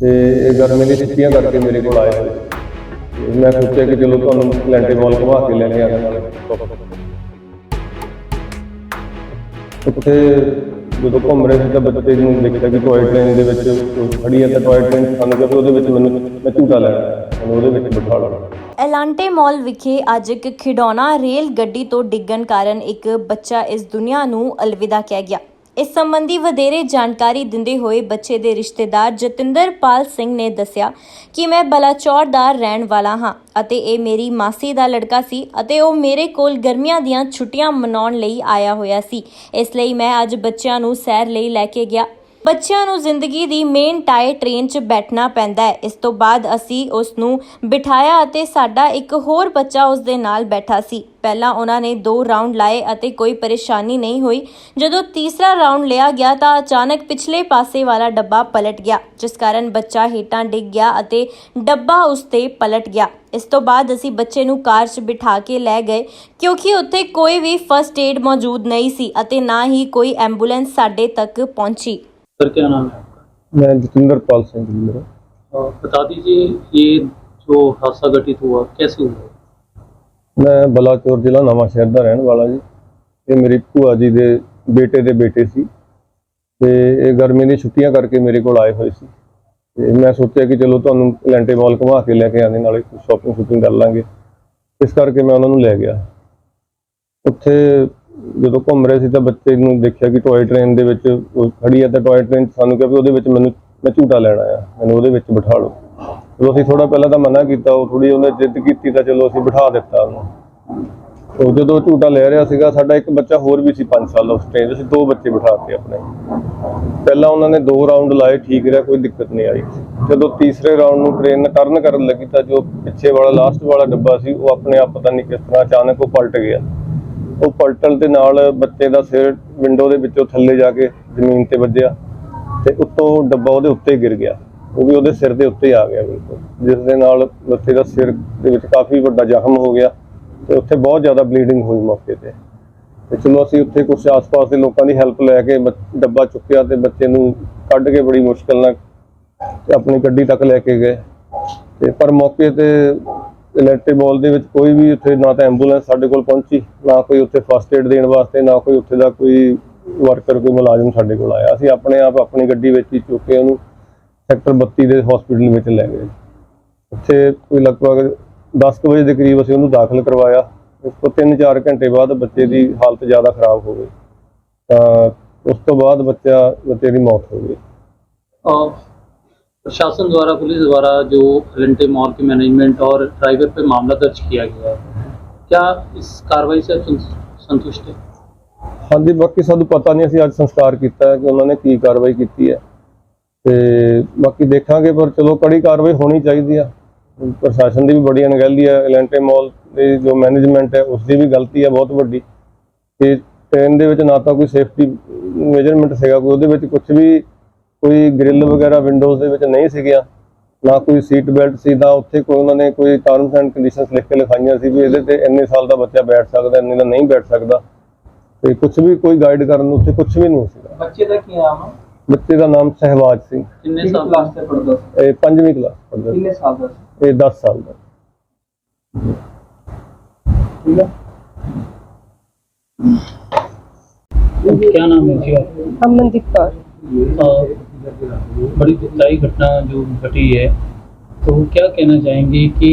ਤੇ ਇਹ ਗਰਮੀ ਦੀ ਛੁੱਟੀਆਂ ਕਰਕੇ ਮੇਰੇ ਕੋਲ ਆਏ ਹੋਏ। ਤੇ ਮੈਂ ਸੋਚਿਆ ਕਿ ਚਲੋ ਤੁਹਾਨੂੰ ਲੈਂਟੇ ਮਾਲ ਘੁਮਾ ਕੇ ਲੈ ਕੇ ਆਉਂਦਾ ਨਾਲੇ। ਉੱਥੇ ਜਦੋਂ ਘੁੰਮ ਰਹੇ ਸੀ ਤਾਂ ਬੱਚੇ ਨੂੰ ਦੇਖਿਆ ਕਿ ਟੋਏ ਟ੍ਰੇਨ ਦੇ ਵਿੱਚ ਖੜੀ ਹੈ ਤਾਂ ਟੋਏ ਟ੍ਰੇਨ ਸਾਨੂੰ ਕਿਹਾ ਉਹਦੇ ਵਿੱਚ ਮੈਨੂੰ ਮੈਂ ਝੂਟਾ ਲੈਣਾ ਮੈਨੂੰ ਉਹਦੇ ਵਿੱਚ ਬਿਠਾ ਲਓ। ਐਲਾਂਟੇ ਮਾਲ ਵਿਖੇ ਅੱਜ ਇੱਕ ਖਿਡੌਣਾ ਰੇਲ ਗੱਡੀ ਤੋਂ ਡਿੱਗਣ ਕਾਰਨ ਇੱਕ ਬੱਚਾ ਇਸ ਦੁਨੀਆ ਨੂੰ ਅਲਵਿਦਾ ਕਹਿ ਗਿਆ। ਇਸ ਸੰਬੰਧੀ ਵਧੇਰੇ ਜਾਣਕਾਰੀ ਦਿੰਦੇ ਹੋਏ ਬੱਚੇ ਦੇ ਰਿਸ਼ਤੇਦਾਰ ਜਤਿੰਦਰਪਾਲ ਸਿੰਘ ਨੇ ਦੱਸਿਆ ਕਿ ਮੈਂ ਬਲਾਚੌਰ ਦਾ ਰਹਿਣ ਵਾਲਾ ਹਾਂ ਅਤੇ ਇਹ ਮੇਰੀ ਮਾਸੀ ਦਾ ਲੜਕਾ ਸੀ ਅਤੇ ਉਹ ਮੇਰੇ ਕੋਲ ਗਰਮੀਆਂ ਦੀਆਂ ਛੁੱਟੀਆਂ ਮਨਾਉਣ ਲਈ ਆਇਆ ਹੋਇਆ ਸੀ। ਇਸ ਲਈ ਮੈਂ ਅੱਜ ਬੱਚਿਆਂ ਨੂੰ ਸੈਰ ਲਈ ਲੈ ਕੇ ਗਿਆ ਬੱਚਿਆਂ ਨੂੰ ਜ਼ਿੰਦਗੀ ਦੀ ਮੇਨ ਟਾਇਰ ਟ੍ਰੇਨ 'ਚ ਬੈਠਣਾ ਪੈਂਦਾ ਹੈ। ਇਸ ਤੋਂ ਬਾਅਦ ਅਸੀਂ ਉਸ ਨੂੰ ਬਿਠਾਇਆ ਅਤੇ ਸਾਡਾ ਇੱਕ ਹੋਰ ਬੱਚਾ ਉਸ ਦੇ ਨਾਲ ਬੈਠਾ ਸੀ। ਪਹਿਲਾਂ ਉਹਨਾਂ ਨੇ ਦੋ ਰਾਉਂਡ ਲਾਏ ਅਤੇ ਕੋਈ ਪਰੇਸ਼ਾਨੀ ਨਹੀਂ ਹੋਈ। ਜਦੋਂ ਤੀਸਰਾ ਰਾਉਂਡ ਲਿਆ ਗਿਆ ਤਾਂ ਅਚਾਨਕ ਪਿਛਲੇ ਪਾਸੇ ਵਾਲਾ ਡੱਬਾ ਪਲਟ ਗਿਆ, ਜਿਸ ਕਾਰਨ ਬੱਚਾ ਹੇਠਾਂ ਡਿੱਗ ਗਿਆ ਅਤੇ ਡੱਬਾ ਉਸ ਤੇ ਪਲਟ ਗਿਆ। ਇਸ ਤੋਂ ਬਾਅਦ ਅਸੀਂ ਬੱਚੇ ਨੂੰ ਕਾਰ 'ਚ ਬਿਠਾ ਕੇ ਲੈ ਗਏ, ਕਿਉਂਕਿ ਉੱਥੇ ਕੋਈ ਵੀ ਫਰਸਟ ਏਡ ਮੌਜੂਦ ਨਹੀਂ ਸੀ ਅਤੇ ਨਾ ਹੀ ਕੋਈ ਐਂਬੂਲੈਂਸ ਸਾਡੇ ਤੱਕ ਪਹੁੰਚੀ। सर क्या नाम है आपका ਮੈਂ ਜਤਿੰਦਰਪਾਲ ਸਿੰਘ ਜੀ ਮੇਰਾ और बता दीजिए ये जो हादसा घटित हुआ कैसे हुआ ਮੈਂ ਬਲਾਚੌਰ ਜ਼ਿਲ੍ਹਾ ਨਵਾਂ ਸ਼ਹਿਰ ਦਾ ਰਹਿਣ ਵਾਲਾ ਜੀ ਇਹ ਮੇਰੀ ਭੂਆ ਜੀ ਦੇ ਬੇਟੇ ਦੇ ਬੇਟੇ ਸੀ ਤੇ ਇਹ ਗਰਮੀ ਦੀ ਛੁੱਟੀਆਂ ਕਰਕੇ ਮੇਰੇ ਕੋਲ ਆਏ ਹੋਏ ਸੀ ਤੇ ਮੈਂ ਸੋਚਿਆ ਕਿ ਚਲੋ ਤੁਹਾਨੂੰ ਲੈਂਟੇ ਮਾਲ ਘੁਮਾ ਕੇ ਲੈ ਕੇ ਆਉਂਦੇ ਨਾਲੇ ਸ਼ਾਪਿੰਗ ਸ਼ੂਪਿੰਗ ਕਰ ਲਾਂਗੇ ਇਸ ਕਰਕੇ ਮੈਂ ਉਹਨਾਂ ਨੂੰ ਲੈ ਗਿਆ ਉੱਥੇ ਜਦੋਂ ਘੁੰਮ ਰਹੇ ਸੀ ਤਾਂ ਬੱਚੇ ਨੂੰ ਦੇਖਿਆ ਕਿ ਟੋਏ ਟ੍ਰੇਨ ਦੇ ਵਿੱਚ ਉਹ ਖੜੀ ਹੈ ਤਾਂ ਟੋਏ ਟ੍ਰੇਨ ਸਾਨੂੰ ਕਿਹਾ ਵੀ ਉਹਦੇ ਵਿੱਚ ਮੈਨੂੰ, ਮੈਂ ਝੂਟਾ ਲੈਣਾ ਆ ਮੈਨੂੰ ਉਹਦੇ ਵਿੱਚ ਬਿਠਾ ਲਓ। ਚਲੋ ਅਸੀਂ ਥੋੜਾ ਪਹਿਲਾਂ ਤਾਂ ਮਨਾ ਕੀਤਾ, ਉਹ ਥੋੜੀ ਉਹਨੇ ਜਿੱਦ ਕੀਤੀ ਤਾਂ ਚਲੋ ਅਸੀਂ ਬਿਠਾ ਦਿੱਤਾ ਉਹਨੂੰ। ਉਹ ਜਦੋਂ ਝੂਟਾ ਲੈ ਰਿਹਾ ਸੀਗਾ, ਸਾਡਾ ਇੱਕ ਬੱਚਾ ਹੋਰ ਵੀ ਸੀ 5 ਸਾਲ ਦਾ ਉਸ ਟ੍ਰੇਨ 'ਚ, ਅਸੀਂ ਦੋ ਬੱਚੇ ਬਿਠਾਤੇ ਆਪਣੇ। ਪਹਿਲਾਂ ਉਹਨਾਂ ਨੇ ਦੋ ਰਾਉਂਡ ਲਾਏ, ਠੀਕ ਰਿਹਾ, ਕੋਈ ਦਿੱਕਤ ਨਹੀਂ ਆਈ। ਜਦੋਂ ਤੀਸਰੇ ਰਾਉਂਡ ਨੂੰ ਟ੍ਰੇਨ ਟਰਨ ਕਰਨ ਲੱਗੀ ਤਾਂ ਜੋ ਪਿੱਛੇ ਵਾਲਾ ਲਾਸਟ ਵਾਲਾ ਡੱਬਾ ਸੀ, ਉਹ ਆਪਣੇ ਆਪ ਪਤਾ ਨਹੀਂ ਕਿਸ ਤਰ੍ਹਾਂ ਅਚਾਨਕ ਉਹ ਪਲਟ ਗਿਆ। ਉਹ ਪਲਟਣ ਦੇ ਨਾਲ ਬੱਚੇ ਦਾ ਸਿਰ ਵਿੰਡੋ ਦੇ ਵਿੱਚੋਂ ਥੱਲੇ ਜਾ ਕੇ ਜ਼ਮੀਨ ਤੇ ਵੱਜਿਆ ਤੇ ਉੱਤੋਂ ਡੱਬਾ ਉਹਦੇ ਉੱਤੇ ਗਿਰ ਗਿਆ। ਉਹ ਵੀ ਉਹਦੇ ਸਿਰ ਦੇ ਉੱਤੇ ਆ ਗਿਆ ਬਿਲਕੁਲ। ਜਿਸ ਦੇ ਨਾਲ ਬੱਚੇ ਦਾ ਸਿਰ ਦੇ ਵਿੱਚ ਕਾਫੀ ਵੱਡਾ ਜ਼ਖਮ ਹੋ ਗਿਆ ਤੇ ਉੱਥੇ ਬਹੁਤ ਜ਼ਿਆਦਾ ਬਲੀਡਿੰਗ ਹੋਈ ਮੌਕੇ ਤੇ। ਤੇ ਚਲੋ ਅਸੀਂ ਉੱਥੇ ਕੁਝ ਆਸ-ਪਾਸ ਦੇ ਲੋਕਾਂ ਦੀ ਹੈਲਪ ਲੈ ਕੇ ਬੱਚ- ਡੱਬਾ ਚੁੱਕਿਆ ਤੇ ਬੱਚੇ ਨੂੰ ਕੱਢ ਕੇ ਬੜੀ ਮੁਸ਼ਕਲ ਨਾਲ ਆਪਣੀ ਗੱਡੀ ਤੱਕ ਲੈ ਕੇ ਗਏ। ਤੇ ਪਰ ਮੌਕੇ ਤੇ ਇਲੈਕਟ੍ਰਿਕ ਬੋਲ ਦੇ ਵਿੱਚ ਕੋਈ ਵੀ ਉੱਥੇ ਨਾ ਤਾਂ ਐਂਬੂਲੈਂਸ ਸਾਡੇ ਕੋਲ ਪਹੁੰਚੀ, ਨਾ ਕੋਈ ਉੱਥੇ ਫਸਟ ਏਡ ਦੇਣ ਵਾਸਤੇ, ਨਾ ਕੋਈ ਉੱਥੇ ਦਾ ਕੋਈ ਵਰਕਰ ਕੋਈ ਮੁਲਾਜ਼ਮ ਸਾਡੇ ਕੋਲ ਆਇਆ। ਅਸੀਂ ਆਪਣੇ ਆਪ ਆਪਣੀ ਗੱਡੀ ਵਿੱਚ ਹੀ ਚੁੱਕ ਕੇ ਉਹਨੂੰ, ਸੈਕਟਰ 32 ਦੇ ਹਸਪੀਟਲ ਵਿੱਚ ਲੈ ਗਏ। ਉੱਥੇ ਕੋਈ ਲਗਭਗ 10 ਕੁ ਵਜੇ ਦੇ ਕਰੀਬ ਅਸੀਂ ਉਹਨੂੰ ਦਾਖਲ ਕਰਵਾਇਆ। ਉਸ ਤੋਂ 3-4 ਘੰਟੇ ਬਾਅਦ ਬੱਚੇ ਦੀ ਹਾਲਤ ਜ਼ਿਆਦਾ ਖਰਾਬ ਹੋ ਗਈ। ਤਾਂ ਉਸ ਤੋਂ ਬਾਅਦ ਬੱਚਾ, ਬੱਚੇ ਦੀ ਮੌਤ ਹੋ ਗਈ। प्रशासन द्वारा पुलिस द्वारा जो रेंटे मॉल के मैनेजमेंट और ड्राइवर पे मामला दर्ज किया गया है क्या इस कार्रवाई से आप सं- संतुष्ट है ਹਾਂਜੀ ਬਾਕੀ ਸਾਨੂੰ ਪਤਾ ਨਹੀਂ ਅਸੀਂ ਅੱਜ ਸੰਸਕਾਰ ਕੀਤਾ ਹੈ ਕਿ ਉਹਨਾਂ ਨੇ ਕੀ ਕਾਰਵਾਈ ਕੀਤੀ ਹੈ ਤੇ ਬਾਕੀ ਦੇਖਾਂਗੇ ਪਰ ਚਲੋ ਕੜੀ ਕਾਰਵਾਈ ਹੋਣੀ ਚਾਹੀਦੀ ਆ ਪ੍ਰਸ਼ਾਸਨ ਦੀ ਵੀ ਬੜੀ ਅਣਗਹਿਲੀ ਹੈ ਐਲੈਂਟੇ ਮਾਲ ਦੇ ਜੋ ਮੈਨੇਜਮੈਂਟ ਹੈ ਉਸ ਦੀ ਵੀ ਗਲਤੀ ਹੈ ਬਹੁਤ ਵੱਡੀ ਤੇ ਟ੍ਰੇਨ ਦੇ ਵਿੱਚ ਨਾ ਤਾਂ ਕੋਈ ਸੇਫਟੀ ਮੇਜਰਮੈਂਟ ਸੀਗਾ ਕੋਈ ਉਹਦੇ ਵਿੱਚ ਕੁਝ ਵੀ ਕੋਈ ਗ੍ਰਿਲ ਵਗੈਰਾ ਵਿੰਡੋਜ਼ ਦੇ ਵਿੱਚ ਨਹੀਂ ਸੀਗੀਆਂ ਨਾ ਕੋਈ ਸੀਟ ਬੈਲਟ ਸੀ ਦਾ ਉੱਥੇ ਕੋਈ ਉਹਨਾਂ ਨੇ ਕੋਈ ਟਰਮਸ ਐਂਡ ਕੰਡੀਸ਼ਨਸ ਲਿਖ ਕੇ ਲਿਖਾਈਆਂ ਸੀ ਵੀ ਇਹਦੇ ਤੇ ਇੰਨੇ ਸਾਲ ਦਾ ਬੱਚਾ ਬੈਠ ਸਕਦਾ ਇੰਨੇ ਦਾ ਨਹੀਂ ਬੈਠ ਸਕਦਾ। ਤੇ ਕੁਝ ਵੀ ਕੋਈ ਗਾਈਡ ਕਰਨ ਨੂੰ ਉੱਥੇ ਕੁਝ ਵੀ ਨਹੀਂ ਸੀਗਾ ਬੱਚੇ ਦਾ ਕੀ ਨਾਮ ਹੈ ਬੱਚੇ ਦਾ ਨਾਮ ਸਹਿਵਾਜ ਸਿੰਘ। ਕਿੰਨੇ ਸਾਲ ਕਲਾਸ ਤੇ ਪੜਦਾ ਇਹ 5ਵੀਂ ਕਲਾਸ ਪੜਦਾ ਕਿੰਨੇ ਸਾਲ ਦਾ ਸੀ? ਇਹ 10 ਸਾਲ ਦਾ। ਕੀ ਨਾਮ ਹੈ ਜੀ? ਅਮਨਦੀਪ ਕੌਰ। बड़ी दुखदाई घटना जो घटी है तो क्या कहना चाहेंगे कि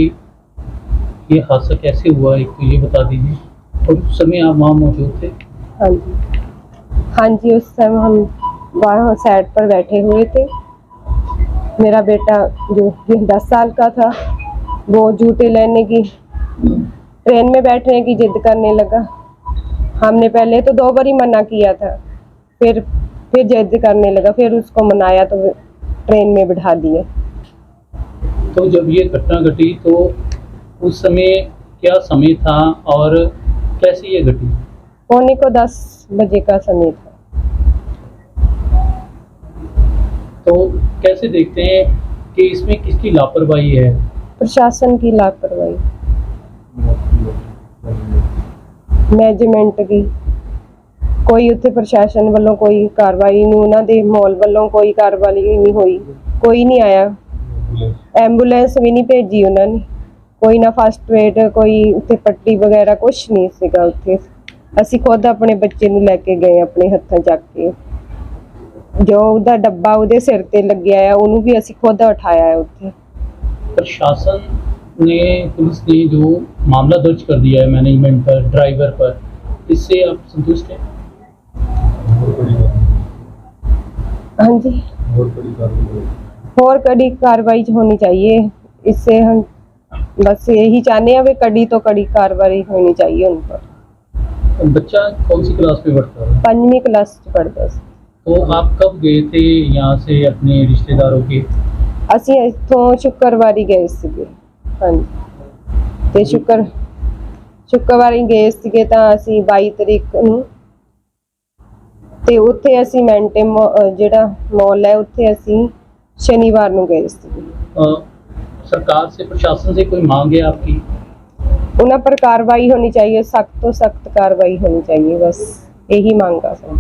ये हादसा कैसे हुआ, एक तो ये बता दीजिए। और उस समय आप वहाँ मौजूद थे? हाँ जी। हाँ जी, उस समय हम वहाँ साइड पर बैठे हुए थे। मेरा बेटा जो दस साल का था, वो जूते लेने की ट्रेन में बैठने की जिद करने लगा। हमने पहले तो दो बार मना किया था, फिर फिर जिद करने लगा फिर उसको मनाया तो ट्रेन में बिठा दिए। तो जब ये घटना घटी तो उस समय क्या समय था और कैसी ये घटी? पौने को दस बजे का समय था। तो कैसे देखते हैं कि इसमें किसकी लापरवाही है? प्रशासन की लापरवाही। मैनेजमेंट की। ਕੋਈ ਉੱਥੇ ਪ੍ਰਸ਼ਾਸਨ ਵੱਲੋਂ ਕੋਈ ਕਾਰਵਾਈ ਨਹੀਂ ਉਹਨਾਂ ਦੇ ਮਾਲ ਵੱਲੋਂ ਕੋਈ ਕਾਰਵਾਈ ਨਹੀਂ ਹੋਈ ਕੋਈ ਨਹੀਂ ਆਇਆ ਐਂਬੂਲੈਂਸ ਵੀ ਨਹੀਂ ਭੇਜੀ ਉਹਨਾਂ ਨੇ ਕੋਈ ਨਾ ਫਸਟ ਏਡ ਕੋਈ ਉੱਥੇ ਪੱਟੀ ਵਗੈਰਾ ਕੁਝ ਨਹੀਂ ਸੀਗਾ ਉੱਥੇ ਅਸੀਂ ਖੁਦ ਆਪਣੇ ਬੱਚੇ ਨੂੰ ਲੈ ਕੇ ਗਏ ਆਪਣੇ ਹੱਥਾਂ ਚੱਕ ਕੇ ਜੋ ਉਹਦਾ ਡੱਬਾ ਉਹਦੇ ਸਿਰ ਤੇ ਲੱਗਿਆ ਆ ਉਹਨੂੰ ਵੀ ਅਸੀਂ ਖੁਦ ਉਠਾਇਆ ਹੈ ਉੱਥੇ प्रशासन ने पुलिस ने जो मामला दर्ज कर दिया है मैनेजमेंट पर ड्राइवर पर इससे आप संतुष्ट हैं ਹਾਂਜੀ और कड़ी कार्रवाई होनी चाहिए इससे हम बस यही चाहते हैं वे कड़ी तो कड़ी कार्रवाई होनी चाहिए उन पर बच्चा कौन सी क्लास में पढ़ता है पंजवीं क्लास च पढ़ता ਸੀ तो आप कब गए थे यहाँ से अपने रिश्तेदारों के ਅਸੀਂ ਇੱਥੋਂ ਸ਼ੁੱਕਰਵਾਰੀ ਗਏ ਸੀਗੇ ਹਾਂਜੀ ਤੇ ਸ਼ੁੱਕਰ ਸ਼ੁੱਕਰਵਾਰੀ ਗਏ ਸੀਗੇ ਤਾਂ ਅਸੀਂ 22 ਤਰੀਕ ਨੂੰ ਤੇ ਉੱਥੇ ਅਸੀਂ ਮੈਂਟੇ ਮਾ- ਅਹ ਜਿਹੜਾ ਮਾਲ ਹੈ ਉੱਥੇ ਅਸੀਂ ਸ਼ਨੀਵਾਰ ਨੂੰ ਗਏ ਸੀਗੇ अ, सरकार से प्रशासन से कोई मांग है आपकी ਉਹਨਾਂ ਪਰ ਕਾਰਵਾਈ ਹੋਣੀ ਚਾਹੀਏ ਸਖਤ ਤੋਂ ਸਖਤ ਕਾਰਵਾਈ ਹੋਣੀ ਚਾਹੀਏ ਬਸ ਇਹੀ ਮੰਗ ਆ ਸਾਡੀ